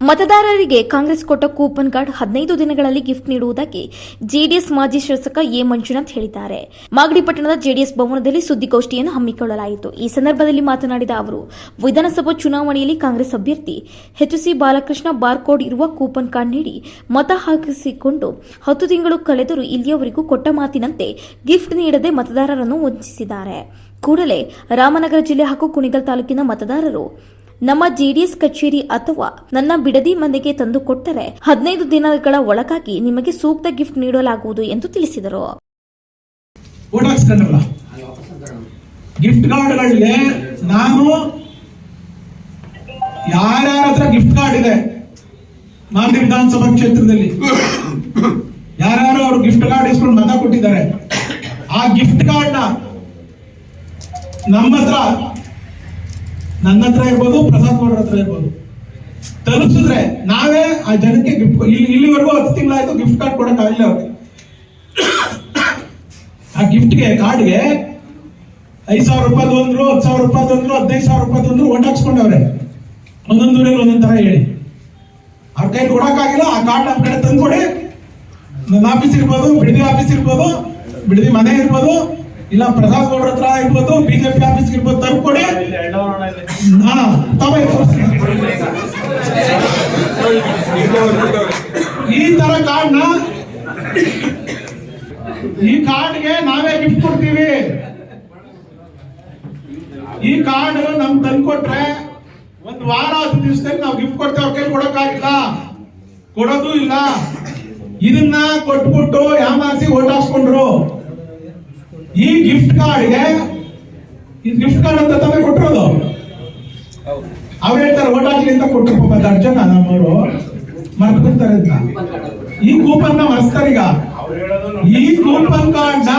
ಮತದಾರರಿಗೆ ಕಾಂಗ್ರೆಸ್ ಕೊಟ್ಟ coupon card ಹದಿನೈದು ದಿನಗಳಲ್ಲಿ ಗಿಫ್ಟ್ ನೀಡುವುದಾಗಿ ಜೆಡಿಎಸ್ ಮಾಜಿ ಶಾಸಕ ಎ ಮಂಜುನಾಥ್ ಹೇಳಿದ್ದಾರೆ. ಮಾಗಡಿ ಪಟ್ಟಣದ ಜೆಡಿಎಸ್ ಭವನದಲ್ಲಿ ಸುದ್ದಿಗೋಷ್ಠಿಯನ್ನು ಹಮ್ಮಿಕೊಳ್ಳಲಾಯಿತು. ಈ ಸಂದರ್ಭದಲ್ಲಿ ಮಾತನಾಡಿದ ಅವರು, ವಿಧಾನಸಭಾ ಚುನಾವಣೆಯಲ್ಲಿ ಕಾಂಗ್ರೆಸ್ ಅಭ್ಯರ್ಥಿ ಎಚ್ಸಿ ಬಾಲಕೃಷ್ಣ ಬಾರ್ಕೋಡ್ ಇರುವ ಕೂಪನ್ ಕಾರ್ಡ್ ನೀಡಿ ಮತ ಹಾಕಿಸಿಕೊಂಡು ಹತ್ತು ತಿಂಗಳು ಕಳೆದರೂ ಇಲ್ಲಿಯವರೆಗೂ ಕೊಟ್ಟ ಮಾತಿನಂತೆ ಗಿಫ್ಟ್ ನೀಡದೆ ಮತದಾರರನ್ನು ವಂಚಿಸಿದ್ದಾರೆ. ಕೂಡಲೇ ರಾಮನಗರ ಜಿಲ್ಲೆ ಹಾಗೂ ಕುಣಿಗಲ್ ತಾಲೂಕಿನ ಮತದಾರರು ನಮ್ಮ ಜೆಡಿಎಸ್ ಕಚೇರಿ ಅಥವಾ ನನ್ನ ಬಿಡದಿ ಮನೆಗೆ ತಂದು ಕೊಟ್ಟರೆ ಹದಿನೈದು ದಿನಗಳ ಒಳಗಾಗಿ ನಿಮಗೆ ಸೂಕ್ತ ಗಿಫ್ಟ್ ನೀಡಲಾಗುವುದು ಎಂದು ತಿಳಿಸಿದರು. ಗಿಫ್ಟ್ ಕಾರ್ಡ್ಗಳಿಗೆ ನಾನು ಯಾರ್ಯಾರ ಹತ್ರ ಗಿಫ್ಟ್ ಕಾರ್ಡ್ ಇದೆ? ಮಾಗಡಿ ವಿಧಾನಸಭಾ ಕ್ಷೇತ್ರದಲ್ಲಿ. ಯಾರ್ಯಾರು ಅವರು ಗಿಫ್ಟ್ ಕಾರ್ಡ್ ಇಸ್ಕೊಂಡು ಮತ ಕೊಟ್ಟಿದ್ದಾರೆ. ಆ ಗಿಫ್ಟ್ ಕಾರ್ಡ್ ನಮ್ಮ ಹತ್ರ ನನ್ನ ಹತ್ರ ಇರ್ಬೋದು, ಪ್ರಸಾದ್ ಗೌಡ್ರ ಹತ್ರ ಇರ್ಬೋದು. ತಲುಪಿಸಿದ್ರೆ ನಾವೇ ಆ ಜನಕ್ಕೆ ಗಿಫ್ಟ್ ಇಲ್ಲಿ ಇಲ್ಲಿವರೆಗೂ ಹತ್ತು ತಿಂಗಳಾಯ್ತು ಗಿಫ್ಟ್ ಕಾರ್ಡ್ ಕೊಡಕ್ ಆಗಿಲ್ಲ ಅವ್ರಿಗೆ. ಆ ಗಿಫ್ಟ್ಗೆ ಕಾರ್ಡ್ಗೆ ಐದ್ ಸಾವಿರ ರೂಪಾಯಿ ಅಂದ್ರು ಹತ್ತು ಸಾವಿರ ರೂಪಾಯಿ ಅಂದ್ರು ಹದಿನೈದು ಸಾವಿರ ರೂಪಾಯಿ ಅಂದ್ರು ಓಟ್ ಹಾಕ್ಸ್ಕೊಂಡವ್ರೆ. ಒಂದೊಂದು ಊರಲ್ಲಿ ಒಂದೊಂದ್ ತರ ಹೇಳಿ. ಅವ್ರ ಕೈ ಕೊಡಕ್ಕಾಗಿಲ್ಲ ಆ ಕಾರ್ಡ್ ನಮ್ಮ ಕಡೆ ತಂದ್ಕೊಡಿ. ನನ್ನ ಆಫೀಸ್ ಇರ್ಬೋದು, ಬಿಡದಿ ಆಫೀಸ್ ಇರ್ಬೋದು, ಬಿಡದಿ ಮನೆ ಇರ್ಬೋದು ಇಲ್ಲ ಪ್ರಸಾದ್ ಗೌಡ್ರ ಹತ್ರ ಇರ್ಬೋದು ಬಿಜೆಪಿ ಆಫೀಸ್ ಇರ್ಬೋದು, ತರ್ಕೊಡಿ. ಈ ತರ ಕಾರ್ಡ್ನ ಈ ಕಾರ್ಡ್ಗೆ ನಾವೇ ಗಿಫ್ಟ್ ಕೊಡ್ತೀವಿ. ಈ ಕಾರ್ಡ್ ನಮ್ ತಂದ್ಕೊಟ್ರೆ ಒಂದ್ ವಾರ, ಹತ್ತು ದಿವಸದಲ್ಲಿ ನಾವು ಗಿಫ್ಟ್ ಕೊಡ್ತೇವೆ, ಅವ್ರ ಕೈಲಿ ಕೊಡಕ್ಕಾಗಿಲ್ಲ. ಕೊಡೋದು ಇಲ್ಲ. ಇದನ್ನ ಕೊಟ್ಬಿಟ್ಟು ಯಾಮಾರಿಸಿ ಓಟ್ ಹಾಕ್ಸ್ಕೊಂಡ್ರು. ಈ ಗಿಫ್ಟ್ ಕಾರ್ಡ್ಗೆ ಈ ಗಿಫ್ಟ್ ಕಾರ್ಡ್ ಅಂತ ತಾನೇ ಕೊಟ್ಟಿರೋದು. ಅವ್ರು ಹೇಳ್ತಾರೆ ಓಟ್ ಅಂತ ಕೊಟ್ಟರು ಪಾಪ ಅರ್ಜನ ಜನ ನಮ್ಮವರು. ಮರ್ತ್ಬಿಡ್ತಾರೆ ಅಂತ ಈ ಕೂಪನ್ನ ಮರ್ಸ್ತಾರೆ ಈಗ. ಈ ಕೂಪನ್ ಕಾರ್ಡ್ನ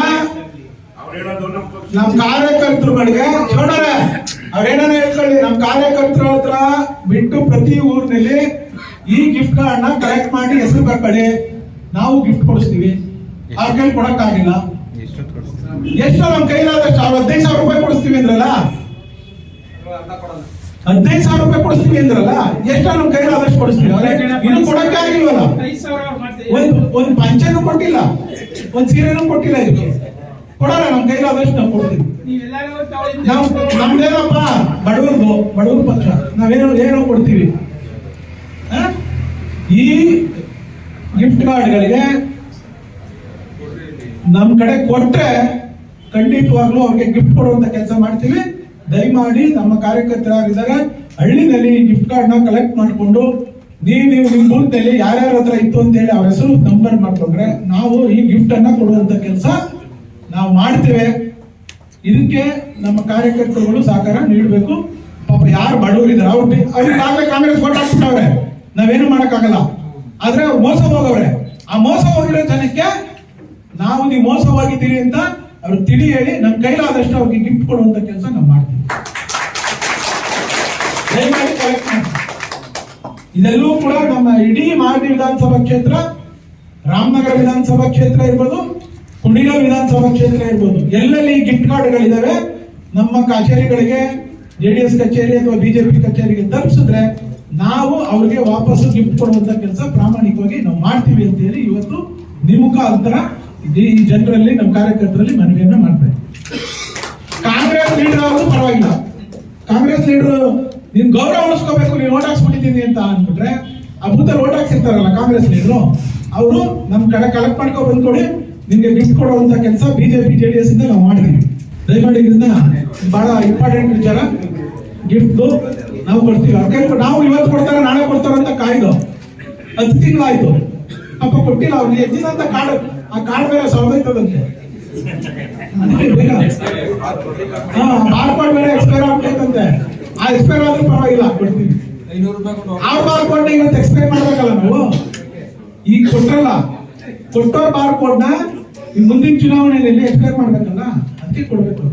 ನಮ್ ಕಾರ್ಯಕರ್ತರುಗಳಿಗೆ ನೋಡರೆ ಅವ್ರೇನ ಹೇಳ್ಕೊಳ್ಳಿ, ನಮ್ ಕಾರ್ಯಕರ್ತರ ಹತ್ರ ಬಿಟ್ಟು ಪ್ರತಿ ಊರಿನಲ್ಲಿ ಈ ಗಿಫ್ಟ್ ಕಾರ್ಡ್ನ ಕಲೆಕ್ಟ್ ಮಾಡಿ ಹೆಸರು ಬರ್ಕೊಳ್ಳಿ. ನಾವು ಗಿಫ್ಟ್ ಕೊಡಿಸ್ತೀವಿ. ಅವ್ರ ಕೈಲಿ ಕೊಡಕ್ಕಾಗಿಲ್ಲ. ಎಷ್ಟೋ ನಮ್ಮ ಕೈಲಾದಷ್ಟು? ಅವ್ರು ಹದಿನೈದು ಸಾವಿರ ರೂಪಾಯಿ ಕೊಡಿಸ್ತೀವಿ ಅಂದ್ರಲ್ಲ? ಹದಿನೈದು ಸಾವಿರ ರೂಪಾಯಿ ಕೊಡಿಸ್ತೀವಿ ಅಂದ್ರಲ್ಲ? ಎಷ್ಟೋ ನಮ್ ಕೈಲಾದಷ್ಟು ಕೊಡಿಸ್ತೀವಿ? ಇನ್ನು ಕೊಡಕ್ಕೆ ಆಗಿಲ್ವಲ್ಲ? ಒಂದ್ ಒಂದ್ ಪಂಚನೂ ಕೊಟ್ಟಿಲ್ಲ. ಒಂದ್ ಸೀರೆನೂ ಕೊಟ್ಟಿಲ್ಲ ಇದಕ್ಕೆ. ಕೊಡೋಣ ನಮ್ ಕೈಲಾದಷ್ಟು ನಾವು ಕೊಡ್ತೀವಿ. ನಾವು, ನಮ್ದೇನಪ್ಪ? ಬಡವರ್ದು ಬಡವರ ಪಕ್ಷ ನಾವೇನೋ, ಏನೋ ಕೊಡ್ತೀವಿ? ಈ ಗಿಫ್ಟ್ ಕಾರ್ಡ್ಗಳಿಗೆ ನಮ್ ಕಡೆ ಕೊಟ್ರೆ ಖಂಡಿತವಾಗ್ಲೂ ಅವ್ರಿಗೆ ಗಿಫ್ಟ್ ಕೊಡುವಂತ ಕೆಲಸ ಮಾಡ್ತೀವಿ. ದಯಮಾಡಿ ನಮ್ಮ ಕಾರ್ಯಕರ್ತರಾಗಿದ್ದಾರೆ. ಹಳ್ಳಿನಲ್ಲಿ ಗಿಫ್ಟ್ ಕಾರ್ಡ್ನ ಕಲೆಕ್ಟ್ ಮಾಡಿಕೊಂಡು ನೀವು ನೀವು ನಿಮ್ ಗುಂಪಲ್ಲಿ ಯಾರ್ಯಾರ ಹತ್ರ ಇತ್ತು ಅಂತ ಹೇಳಿ ಅವ್ರ ಹೆಸರು ನಂಬರ್ ಮಾಡಿಕೊಂಡ್ರೆ ನಾವು ಈ ಗಿಫ್ಟ್ ಕೊಡುವಂಥ ಕೆಲಸ ನಾವು ಮಾಡ್ತೇವೆ. ಇದಕ್ಕೆ ನಮ್ಮ ಕಾರ್ಯಕರ್ತರುಗಳು ಸಹಕಾರ ನೀಡಬೇಕು. ಪಾಪ ಯಾರು ಬಡವರಿದ್ದಾರೆ ಅವ್ರು ಅವ್ರಿಗೆ ಆಗ್ಲೇ ಕಾಂಗ್ರೆಸ್ ಓಟ್ ಹಾಕ್ಬಿಟ್ಟವ್ರೆ. ನಾವೇನು ಮಾಡೋಕ್ಕಾಗಲ್ಲ. ಆದರೆ ಅವ್ರು ಮೋಸ ಹೋಗವ್ರೆ ಆ ಮೋಸ ಹೋಗಿರೋ ಜನಕ್ಕೆ ನಾವು ನೀವು ಮೋಸವಾಗಿದ್ದೀರಿ ಅಂತ ಅವ್ರಿಗೆ ತಿಳಿ ಹೇಳಿ ನಮ್ಮ ಕೈಲಾದಷ್ಟು ಅವ್ರಿಗೆ ಗಿಫ್ಟ್ ಕೊಡುವಂತ ಕೆಲಸ ನಾವು ಮಾಡ್ತೀವಿ ಇದೆಲ್ಲೂ. ಕೂಡ ನಮ್ಮ ಇಡೀ ಮಾಗಡಿ ವಿಧಾನಸಭಾ ಕ್ಷೇತ್ರ, ರಾಮನಗರ ವಿಧಾನಸಭಾ ಕ್ಷೇತ್ರ ಇರ್ಬೋದು ಕುಣಿಗಲ್ ವಿಧಾನಸಭಾ ಕ್ಷೇತ್ರ ಇರ್ಬೋದು, ಎಲ್ಲೆಲ್ಲಿ ಗಿಫ್ಟ್ ಕಾರ್ಡ್ಗಳಿದಾವೆ, ನಮ್ಮ ಕಚೇರಿಗಳಿಗೆ, ಜೆ ಡಿ ಎಸ್ ಕಚೇರಿ ಅಥವಾ ಬಿಜೆಪಿ ಕಚೇರಿಗೆ ತಲುಪಿಸಿದ್ರೆ ನಾವು ಅವ್ರಿಗೆ ವಾಪಸ್ ಗಿಫ್ಟ್ ಕೊಡುವಂತ ಕೆಲಸ ಪ್ರಾಮಾಣಿಕವಾಗಿ ನಾವು ಮಾಡ್ತೀವಿ ಅಂತ ಹೇಳಿ ಇವತ್ತು ನಿಮುಖ ಈ ಜನರಲ್ಲಿ, ನಮ್ಮ ಕಾರ್ಯಕರ್ತರಲ್ಲಿ ಮನವಿಯನ್ನ ಮಾಡ್ಬೇಕು ಕಾಂಗ್ರೆಸ್ ಲೀಡರ್ ಅವರು ಪರವಾಗಿಲ್ಲ. ಕಾಂಗ್ರೆಸ್ ಲೀಡರ್, ನಿನ್ ಗೌರವ ಉಳಿಸ್ಕೋಬೇಕು, ನೀನ್ ಓಟ್ ಹಾಕ್ಸ್ಬಿಟ್ಟಿದ್ದೀನಿ ಅಂತ ಅಂದ್ಬಿಟ್ರೆ ಆ ಬೂತಲ್ಲಿ ಓಟ್ ಹಾಕ್ಸಿರ್ತಾರಲ್ಲ ಕಾಂಗ್ರೆಸ್ ಲೀಡರು, ಅವರು ನಮ್ ಕಡೆ ಕಲೆಕ್ಟ್ ಮಾಡ್ಕೊ ಬಂದ್ಕೊಡಿ ನಿಮ್ಗೆ ಗಿಫ್ಟ್ ಕೊಡುವಂತ ಕೆಲಸ ಬಿಜೆಪಿ ಎಸ್ ಇಂದ ನಾವು ಮಾಡಿದ್ವಿ ದಯಮಾಡಿ ಇದನ್ನ ಬಹಳ ಇಂಪಾರ್ಟೆಂಟ್ ವಿಚಾರ. ಗಿಫ್ಟ್ ನಾವು ಕೊಡ್ತೀವಿ. ಕೈಲಿ ನಾವು ಇವತ್ತು ಕೊಡ್ತಾರೆ, ನಾಳೆ ಕೊಡ್ತಾರೆ ಅಂತ ಕಾಯ್ದು. ಹತ್ತು ತಿಂಗಳಾಯ್ತು. ಪಾಪ ಕೊಟ್ಟಿಲ್ಲ ಅವ್ರಿಗೆ. ಹೆಚ್ಚಿನಂತ ಕಾರ್ಡ್ ಆ ಕಾರ್ಡ್ ಮೇಲೆ ಸೌದೈತದಂತೆ ಬಾರ್ಕೋಡ್ ಬೇರೆ ಎಕ್ಸ್ಪೈರ್ ಆಗ್ತೈತಂತೆ. ಆ ಎಕ್ಸ್ಪೈರ್ ಆದ್ರೂ ಪರವಾಗಿಲ್ಲ ಕೊಡ್ತೀವಿ ಆ ಬಾರ್ಕೋಡ್ ಇವತ್ತು ಎಕ್ಸ್ಪೈರ್ ಮಾಡ್ಬೇಕಲ್ಲ ನಾವು? ಈಗ ಕೊಟ್ರಲ್ಲ ಕೊಟ್ಟೋರ್ ಈ ಮುಂದಿನ ಚುನಾವಣೆಯಲ್ಲಿ ಎಕ್ಸ್ಪೈರ್ ಮಾಡ್ಬೇಕಲ್ಲ? ಅದಕ್ಕೆ ಕೊಡ್ಬೇಕು.